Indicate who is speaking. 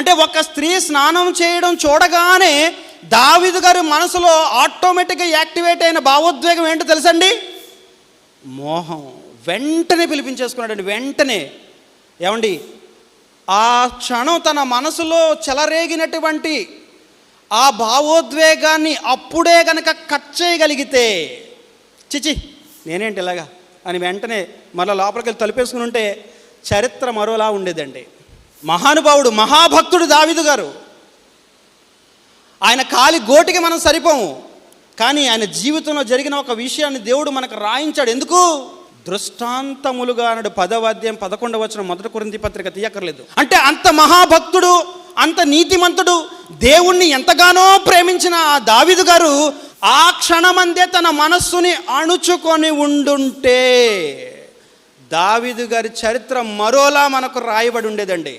Speaker 1: అంటే ఒక స్త్రీ స్నానం చేయడం చూడగానే దావిదు గారి మనసులో ఆటోమేటిక్గా యాక్టివేట్ అయిన భావోద్వేగం ఏంటో తెలుసండి? మోహం. వెంటనే పిలిపించేసుకున్నాడండి వెంటనే. ఏమండి? ఆ క్షణం తన మనసులో చెలరేగినటువంటి ఆ భావోద్వేగాన్ని అప్పుడే గనక కట్ చేయగలిగితే చిచి నేనేంటి ఇలాగా? అని వెంటనే మరలా లోపలికి వెళ్ళి తలుపేసుకుని ఉంటే చరిత్ర మరోలా ఉండేదండి. మహానుభావుడు మహాభక్తుడు దావిదు గారు. ఆయన కాలి గోటికి మనం సరిపోము. కానీ ఆయన జీవితంలో జరిగిన ఒక విషయాన్ని దేవుడు మనకు రాయించాడు. ఎందుకు? దృష్టాంతములుగా అన్నాడు. పదవ అధ్యాయం పదకొండవ వచ్చిన మొదటి కొరింది పత్రిక తీయక్కర్లేదు. అంటే అంత మహాభక్తుడు అంత నీతిమంతుడు దేవుణ్ణి ఎంతగానో ప్రేమించిన ఆ దావిదు గారు ఆ క్షణమందే తన మనస్సుని అణుచుకొని ఉండుంటే దావిదు గారి చరిత్ర మరోలా మనకు రాయబడి ఉండేదండి.